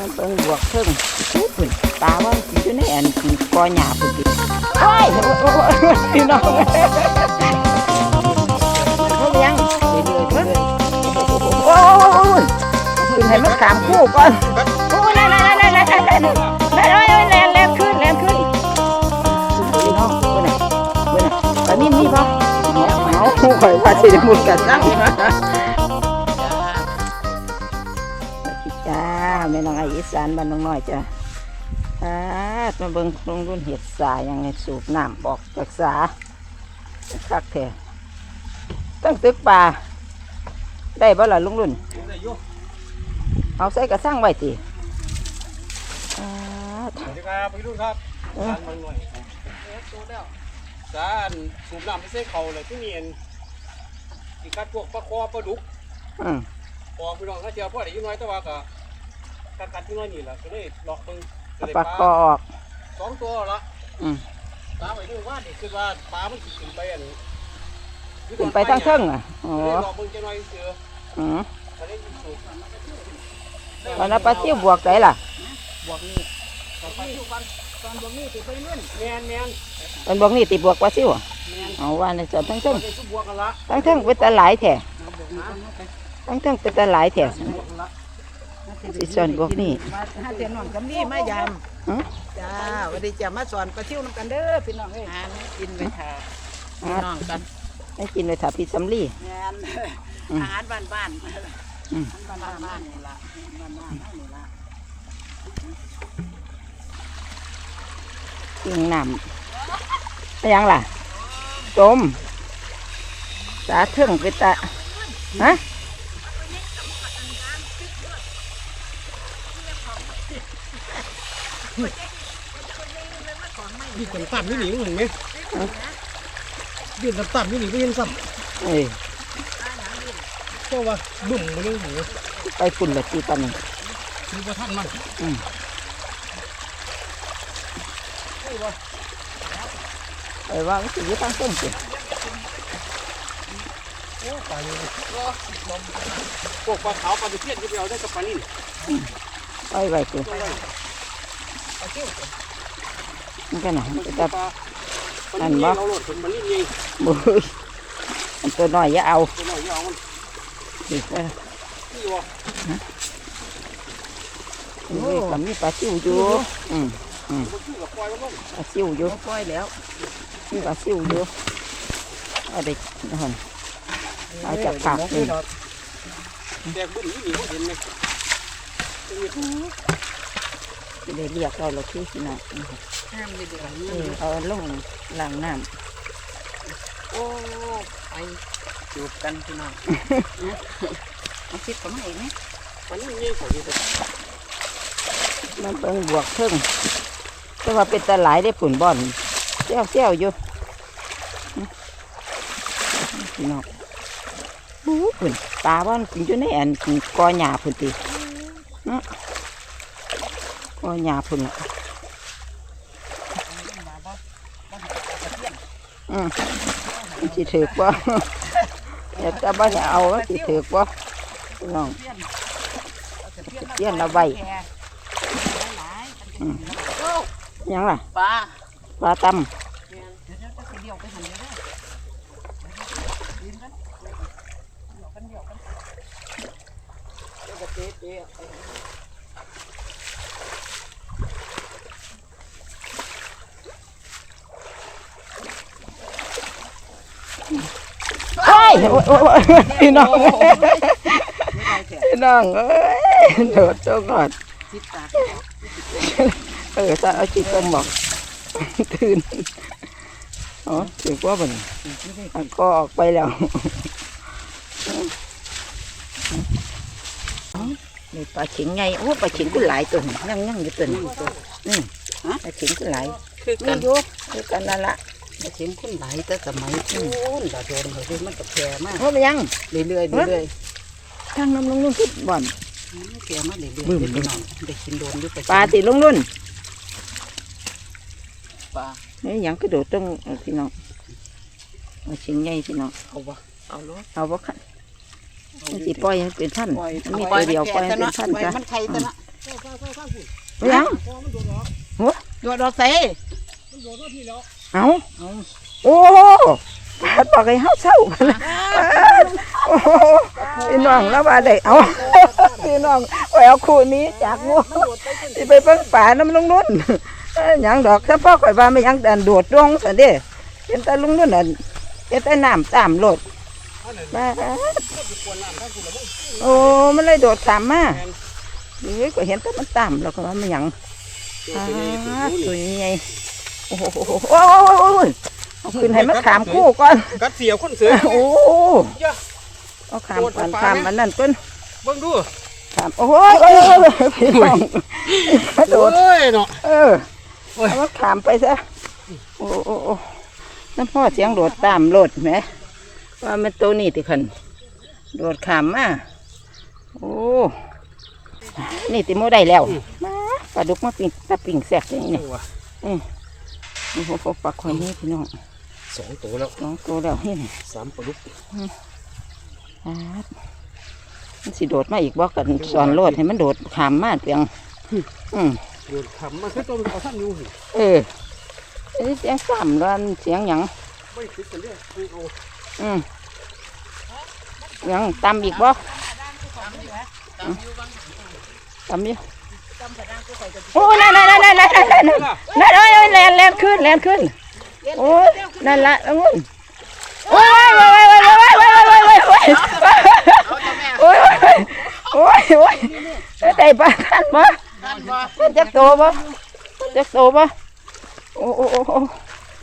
มันเบิ่งบวกเพิ่งพูดผุ่นตาว่าสิอยู่ในอันกินกอหยาผุ่นดิโอ้ยพี่น้องเขาเลี้ยงเรื่อยๆเพิ่นโอ้ยขึ้นให้มันขามคู่ก่อนโอ้ยนั่นนั่นนั่นนั่นนั่นนั่นแรงแรงขึ้นแรงขึ้นพี่น้องเบิ่งน่ะเบิ่งน่ะตอนนี้มีบ่เอาเอาคู่ข่อยว่าสิได้มุดกันจัง แม่น้องไออีสานบ้านน้องน้อยจ้าอ่ามาเบิ่งลงรุ่นเห็ดสายังไงสูบน้ำออกจากสาคักแท้ตั้งตึกป่า ได้บ่ล่ะลุงรุ่น เอาใส่กระสังไว้ติอ่าสวัสดีครับพี่รุ่นครับเออสารมันหน่อยสารสูบน้ำไม่ใช่เขาเลยที่เนียนอีกกัดพวกปลาคอปลาดุกอืมปอกพี่น้องถ้าเจอพ่อได้อยิ่น้อยแต่ว่าก็ กัดกัดที่น้อยนี่แหละก็เลยหลอกมึงก็เอาเลยปลาคอออก สองตัวละอืมปลาไปดูว่านี่คือว่าปลามันสิขึ้นไปอันขึ้นไปทั้งเครื่องอะอ๋อก็เลยหลอกมึงจะน้อยเสืออืมก็เลยสูบตอนนั้นปลาซิ่วบวกไหนล่ะ บวกนี่ตอนนี้ตอนบวกนี่ติดไปเรื่อยแมนแมนตอนบวกนี่ติบวกปลาซิ่วอะแมนเอาว่าในส่วนทั้งตเทิองนนี้ทุบบวกกันละทั้งเทิงเป็นตาหลายแท้บวกนะทั้งเทิงเป็นตาหลายแท้บวกกันละ สิส่วนบวกนี่มาหาเตียนน้องกำนี่มายามหือจ้าวันนี้จะมาสอนปลาชิวน้ำกันเด้อพี่น้องเอ้ยหาแม่กินไปทาพี่น้องกันให้กินเลยถ้าพี่สำลี งานอืมอาหารบ้านบ้านอืม บ้านบ้านบ้านนี่ละบ้านบ้านนี่ละกินน้ำไปยังล่ะจมสาเทิงไปตาฮะ ยืดกันต่ำนี่หนีมึงเห็นไหมยืดกันต่ำนี่หนีก็เห็นซ้เอ้ยำเพราะว่าดุ่มมันเลยหนีไปฝุ่นละตีตอนนี้คือว่าท่านมันไปว่ามันสิอยู่ทางต้นสิตายเลยพวกปลาขาวปลาตะเพียนก็ไปเอาได้กับปลานิ่นไปไว้สิ มันก็หนังจะอันบ่บุ้ยมัตัวน้อยอย่าเอาดีกว่าโก็มีปลาซิวอยู่อืมอืมปลาซิวอยู่ปล่อยแล้วมีปลาซิวอยู่เอาเด็กนะฮะเอาจับปากเองแดกบุ้นนี่เห็นไหม จะได้เรียกเราเราคือสินะห้ามไม่เดือดเออเอาลงล้างน้โอ้ไปจูบกันพี่น้องเอาคิดกับมาเองไหมปลานิ่นเองเขาอยู่แต่ำมันเป็นบวกเพิ่งแต่ว่าเป็นตาหลายได้ผุนบ่อนเซี่ยวเซี่ยวอยู่อื้อพี่น้องบู๊ผุนตาบ่อนกินอยู่ในอันกอหญ้าผุนติเนาะ กอหญ้าผุนละอืมมันสิถือกว่าอยากจะบ่จะเอามันสิถือกว่าพี่น้องเตี้ยนเอาไว้ยังล่ะปลาปลาตเดี๋ยวเดี๋ยวจะเดี่ยวไปหันเดี๋ยวเด้อยืนกันเดี่ยวกันเดี่ยวกันเดี๋ยวก็เตะเตะไปำเฮ้ ยโอ้ยโอ้ยโอ้ยพี่น้องไม่ได้แถพี่น้องเอ้ยโดดตัวก่อนจิตตาเออถ้าเอาจิตต้องบอกตื่นอ๋อถือว่าบ่นอันก็ออกไปแล้วนี่ปลาฉิงไงโอ้ปลาฉิงก็หลายตัวนี่ยังยังอยู่ตัวนี้นี่ปลาฉิงก็หลายคือมีกันอยู่คือกันนั่นละมา เสียงคนหลายแต่สมัยนู้นดาโดนเขาด้วยมันก็แพร่มากว่ามันยังเรื่อยๆเรื่อยทางน้ำลงนุ่นขึ้นบ่อนๆแพร่มาเรื่อยๆบึ้มพี่น้องได้กินโดนอยู่ปลาติลงนุ่นปลานี่ยังกระโดดต้องเอาพี่น้องเอาชิ้นใหญ่พี่น้องเอาบ่เอาลูกเอาบ่คันมันสิปล่อยให้เป็นพันปล่อยมันมีตัวเดียวปล่อยให้เป็นพันปล่อยจ้ะมันไข่แต่ละข้าวข้าวข้าวข้าวฝุ่นไปยังพอมันโดดออกโดดดอกใส่มันโดดมาที่แล้ว เอาโอ้ปาดบอกให้เฮาเศร้าปาดโอ้โหพี่น้องแล้วว่าได้เอาพี่น้องไปเอาคู่นี้จากงูสิไปเบิ่งป่าน้ำลุงนุ่นเอ้ยหยังดอกถ้าพ่อข่อยว่าไม่หยังดันโดดลงซั่นเด้เห็นแต่ลุงนุ่นน่ะเห็นแต่น้ำตามโลดอันนั้นมาก็จะควรน้ำข้างฝุ่นแล้วมั้งโอ้มันเลยโดดตามมาเฮ้ยก็เห็นแต่มันตามแล้วก็ว่าไม่หยังตัวอ่านี้ตัวตัวนี้ใหญ่ โอ้โหโอ้ยเอาขึ้นให้มันขามคู่ก่อน กัดเสียวคนเสือโอ้เยอะเอาขามก่อนขามมันนั่นก้นเบิ่งดูขามโอ้ยโอ้ยโอ้ยพี่น้องกระโดดโอ้ยเนาะเออโอ้ยเอามาขามไปซะโอ้โอ้โอ้นั่นพ่อเสียงโดดตามโลดไหมว่ามันตัวนี้ติคันโดดขามมาโอ้นี่ติโมได้แล้วมาปลาดุกมาปิ่งตาปิ่งแสกอย่างนี้เนี่ย โอ้โหปลาคอยนี่พี่น้องสองตัวแล้วน้องตัวแล้วนี่นี่สามปลาดุกอ่ามันสิโดดมาอีกบ่กันสอนโลดให้มันโดดขามมาเพียงอืมโดดขำมันคือตัวมันเอาท่านอยู่หิเออเอ้ยเสียงซ้ำแล้วเสียงหยังไม่คิดกันเรื่อยไม่เอาอืมหยังตำอีกบ่ตำอยู่ โอ้นั่นนั่นนั่นนั่นนั่นนั่นนั่นนั่นเอ้ยแลนแลนขึ้นแลนขึ้นโอ้ยนั่นละองุ่นโอ้ยโอ้ยโอ้ยโอ้ยโอ้ยโอ้ยโอ้ยโอ้ยโอ้ยโอ้ยโอ้ยโอ้ยได้ปลาทันบ่มันจะโตบ่มันจะโตบ่โอ้โอ้โอ้โอ้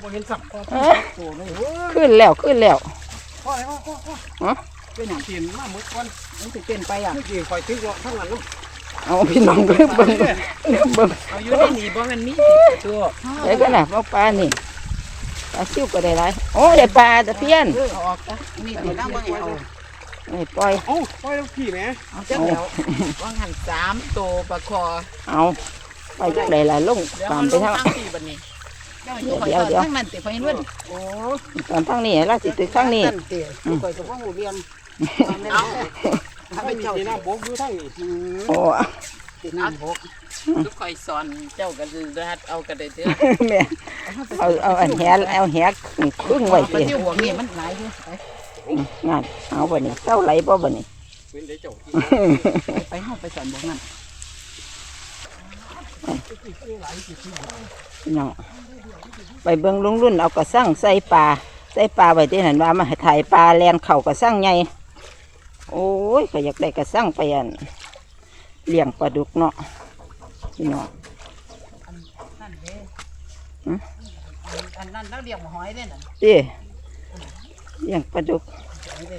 บ่เห็นสับเอ้ยขึ้นแล้วขึ้นแล้วพ่อไอ้พ่อพ่อพ่อฮะเป็นอย่างเตียนมาหมดวันมันสิเป็นไปอะไม่กี่ยวคอยทิ้งว่าข้างหลังนู้น เอาพี่น้องเบิ่งเบิ่งเบิ่งเบิ่งเอาอยู่ในนี่บ่แม่นมีตัวเดี๋ยวก็น่ะเอาปลานี่ปลาซิวก็ได้หลายโอ้ได้ปลาตะเพียนเอาออกซะนี่สินำบ่ให้เอานี่ปล่อยเอ้าปล่อยแล้วพี่แม่เอาจังเดียววางหันสามตัวปลาคอเอาไปจักได้หลายลงเดี๋ยวตาเอามลไปงทางทางสี่บัดนี้เดี๋ยวอยู่ข่อยเดี๋ยวตอนทางนั้นติข่อยเลื่อนโอ้ตามทางนี้เราสิตึกทางนี้ข่อยก็บ่ฮู้เรื่องเอา เอาไม่ไปมีเจ้าเจน้ำโบกอยู่ทั้งนี้โอ้สิน้ำบกทุกข่อยสอนเจ้าก็รัดเอาก็ได้เด้อแม่เอาเอาอันแหเอาแหครึ่งไว้ปลาสิที่หัวนี่มันหลายอยู่ไปงานเอาบ่นี่เจ้าไหลบ่บ่นี่เป็นได้เจ้ากินไปไปเฮาไปสอนบกนั่นพี่น้องไปเบิ่งลุงรุ่นเอากระสังใส่ปลาใส่ปลาไว้ที่นั่นว่ามาให้ถ่ายปลาแลนเข่ากระสังใหญ่ โอ้ยก็อยากได้กระสังไปอันเลี้ยงปลาดุกเนาะพี่น้องนั่นเด้หืมอันนั้นเราเรียกหอยเด้น่ะดิเลี้ยงปลาดุกหอยเด้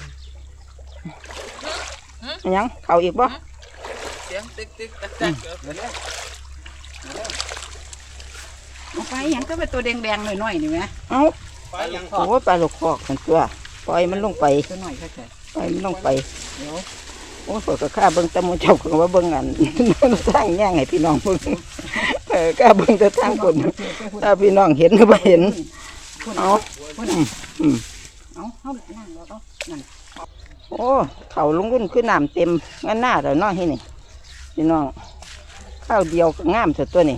อิหยังเขาอีกบ่เสียงตึกตึกตักตักเดี๋ยวเอาไปหยังก็เป็นตัวแดงๆหน่อยๆนี่แหมเอ้าไปยังโอ้ยปลาลูกคอกกันตัวปล่อยมันลงไปตัวหน่อยแค่ ไปล่อยมันลงไปโอ้ยเปิดก็ข้าเบิ่งตะมูเจ้าก็ว่าเบิ่งอันทางแย่งให้พี่น้องเบิ่งเออข้าเบิ่งแต่ทางคนถ้าพี่น้องเห็นหรือบ่เห็นเอาเอาเอานั่งแล้วเอานั่นโอ้เขาลุงรุ่นคือน้ำเต็มงั้นหน้าแล้วเนาะที่นี่พี่น้องข้าวเดียวก็งามสุดตัวนี่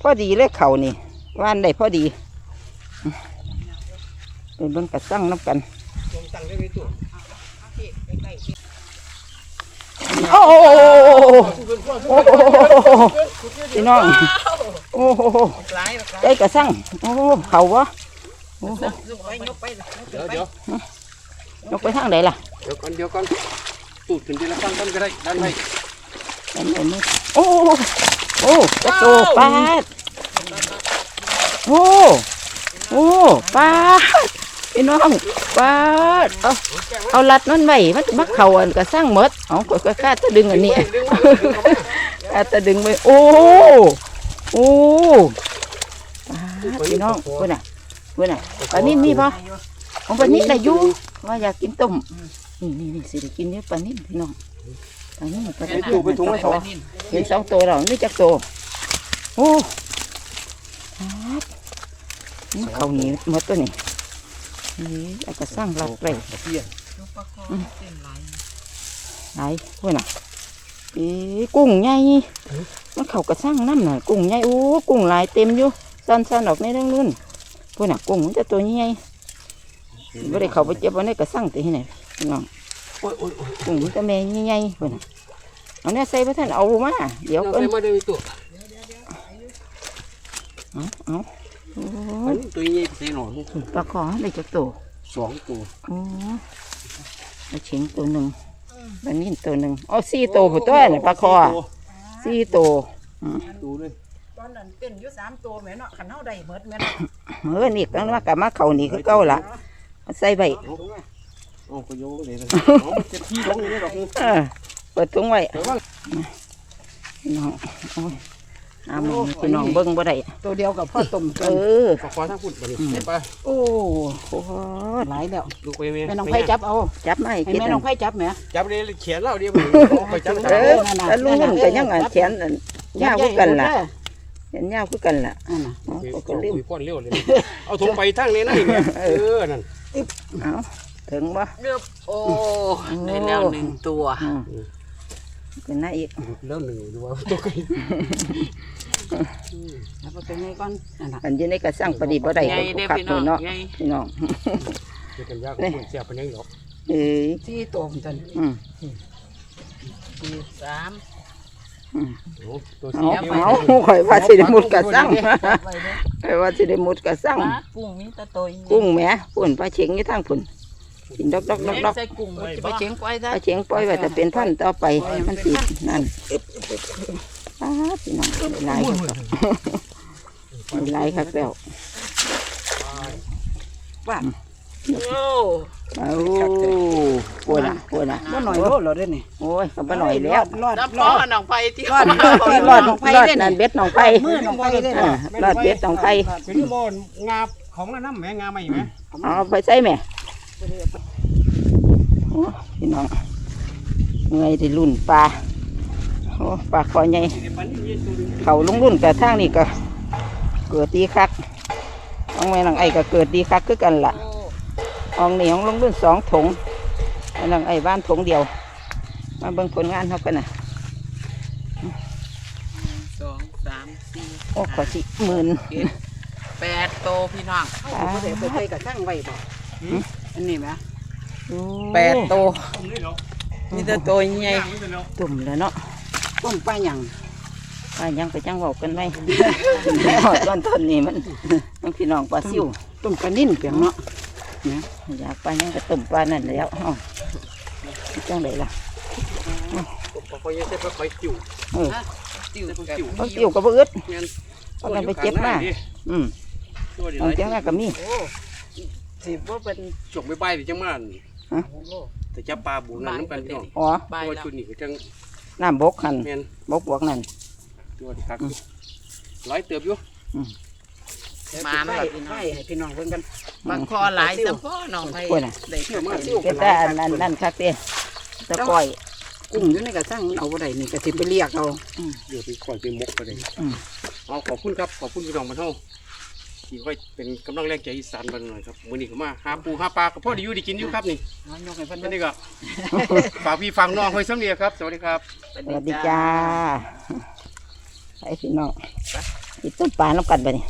พอดีเลยเขานี่ว่านได้พอดีไปเบิ่งกระสั่งน้ำกัน ตรงตั้งได้ไหมตัวโอ้โหโอ้โหพี่น้องโอ้โหหลายหลายใจกระสั่งโอ้โหเขาวะโอ้โหยกไปยกไปเดี๋ยวเดี๋ยวยกไปทางไหนล่ะเดี๋ยวก่อนเดี๋ยวก่อนตูดขึ้นทีละขั้นต้นก็ได้ด้านในอันนี้โอ้โหโอ้กระโตปาดโอ้โอ้ปาด พี่น้องปาเอาเอาลัดนั่นไว้มันมักเข่าอันกระสั่งมดเอาก็กล้าจะดึงอันนี้กล้าจะดึงไปโอ้โอ้พี่น้องเพื่อนน่ะเพื่อนน่ะปลานิ่มมีปะของปลานิ่มได้อยู่ว่าอยากกินต้มนี่นี่นี่สิได้กินเนี่ยปลานิ่มพี่น้องปลานิ่มปลาไปนิ่มไปถุงไว้สองเห็นสองตัวเรานี่จักตัวโอ้เขาหนีหมดตัวนี่ นี่เอากระสร้างหลักเลยเพี้ยยกปลาคอเส้นหลายไหนพูดน่ะอีกุ้งใหญ่มันเข้ากระสั่งน้ำหน่อยกุ้งใหญ่โอ้กุ้งหลายเต็มอยู่ซันซันๆออกในเรื่องนู้นพวกน่ะกุ้งมันจะตัวใหญ่ไม่ได้เข้าไปเจ็บวันนี้กระสั่งตีที่ไหนพี่น้องโอ้ยโอ้ยโอ้ยกุ้งมันจะแม่ใหญ่ๆพวกน่ะเอาเนี่ยใส่พระท่านเอามาเดี๋ยวน้องก่อนใส่มาเดี๋ยวมีตัวเอาเอา โอ้อันนี้ตัวใหญ่ใส่หนอนปลาคอได้จักตัวสองตัวโอ้ปลาเฉิงตัวหนึ่งปลานิ่นตัวหนึ่งอ๋อสี่ตัวผู้ตัวน่ะปลาคอสี่ตัวดูเลยตอนนั้นเป็นอยู่สามตัวแม่เนาะขันเฮาได้เบิดแม่นเมื่อนี่ก็มากลับมาเขานี่คือเก่าละเอาใส่ใบเอาเอาไปโยงเลยนะเอามันจะที่ลงนี่ดอกนึงเออเปิดถุงไว้แต่ว่าพี่น้องโอ้ย หาหมึงพี่น้องเบิ้งบ่ได้ตัวเดียวกับพ่อตุ่มเออปลาควาทั้งพุ่นไปนี่ไปโอ้โอ้โหหลายแล้วลูกไปแม่แม่น้องไผ่จับเอาจับไม่ให้คิดแม่นั่น้อนงไผ่จับแหมจับเลยเขียนเล่าเดียวไปจับเออแล้วลุงหุ่นก็ยังอะแขนอันยาวคือกันล่ะแขนยาวคือกันล่ะนั่นน่ะเอาคุยก็ลืมป้อนเร็วเลยเอาถุงไปทั้งเลยนะนี่เออนั่นเอาถึงบ่โอ้ได้แล้วหนึ่งตัว อืมเป็นหน้าอีกเริ่มหนึ่งดูว่าตัวไก่แล้วก็ตัวนี้ก่อนนั่นน่ะอันอยู่ในกระสังประดิษฐ์บ่ได้ก็คักตัวเนาะพี่น้องเกันยากคุณเสียเป็นยังหรอกเอ้ยสี่ตัวมันตันอืมสี่สามตัวเอาสีเอาข่อยว่าสิได้มุดกระสังไว้เด้อข่อยว่าสิได้มุดกระสังปลากุ้งมีแตะตัวกุ้งแหม่ปุ่นปลาเฉียงอยู่ทางปุ่น กินดอกดอกดอกดอกใส่กุ้งจะไปเชียงไว้ปได้ลาเฉียงปล่อยไว้แต่เป็นพันธุ์ต่อไปมันสินั่นป้าดพี่น้องหลายครับหลายครับแล้วว่าโอ้เอาปวดอะปวดอะบ่หน่อยโลดแล้วเด้อนี่โอ้ยก็บ่หน่อยแล้วรอดน้ำรพ่ออดน้องไปที่รอดรอดรอดรอดนั่นเบ็ดหนองไผ่มือน้องไผ่เด้ออ่ารอดเบ็ดหนองไผ่เป็นโมนงาของน้ำแม่งาใหม่ไหมเอาไปใส่แม่โอ้ พี่น้องเมื่อยที่รุ่นปลาโอ้ปลาคอใหญ่เขาลุงรุ่นกับทางนี่ก็เกิดดีคักน้องแม่นางไอ้ก็เกิดดีคักคือกันล่ะอองนี่ของลุงรุ่นสองถงแม่นางไอ้บ้านถงเดียว มาเบิ่งผลงานเขากันนะสองสามสี่โอ้ขอสิหมื่นแปดโตพี่น้องเอาบ่ได้ไปใส่กับช่างไว้บ่อั นนี้แหมแปดโตมีแต่โตใหญ่ตุ่มแล้วเนาะต้มปลาหยังปลายังไปจังบอกกันไหมตอนต้นนี่มันมันพี่น้องปลาซิวต้มปลานิ่นเปียงเนาะอยากปลายังก็ตุ่มปลานั่นแล้วเอ้าจังเลยล่ะปลาคอยใส่ปลาคอยจิ๋วเออติวกับเขาซิวก็บ่อึดเงี้ยเอากันไปเจ็บมา อืมตัวนี้เอาจังว่าก็มี โอ้ สิบ่เป็นจกไปใบที่จังมันแต่จับปลาบูนั่นน้ำกันพี่น้องอ๋อใบตัวแล้วชุดนี้ก็จังน้ำบกหันแม่นบกบวกนั่นตัวที่คักร้อยเติบอยู่มานไข่แบบพี่น้องไข่ให้พี่น้องเพิ่นกันบางคอหลายแต่พ่อน้องไปกล้วยน่ะได้เชื่อมากเป็นแต่อันนั้นนั่นคักเด้ตะก้อยกุ้งอยู่ในกระช่างเอาบ่ได้นี่ก็สิไปเรียกเอาเดี๋ยวไปก่อนไปมกไปเลยอืมเอาขอบคุณครับขอบคุณพี่น้องมาเท่า ที่ค่อยเป็นกำลังแรงใจอีสานบ้านหน่อยครับมื้อนี้ก็มาหาปูหาปลากับพ่อได้อยู่ได้กินอยู่ครับนี่เองยกให้เพิ่นวันนี้ก็ ฝากพี่ฟังน้องไว้สำเนียครับ สวัสดีครับ สวัสดีจ้าไอ้พี่น้องกินต้มปลาน้ำกัดไปนี่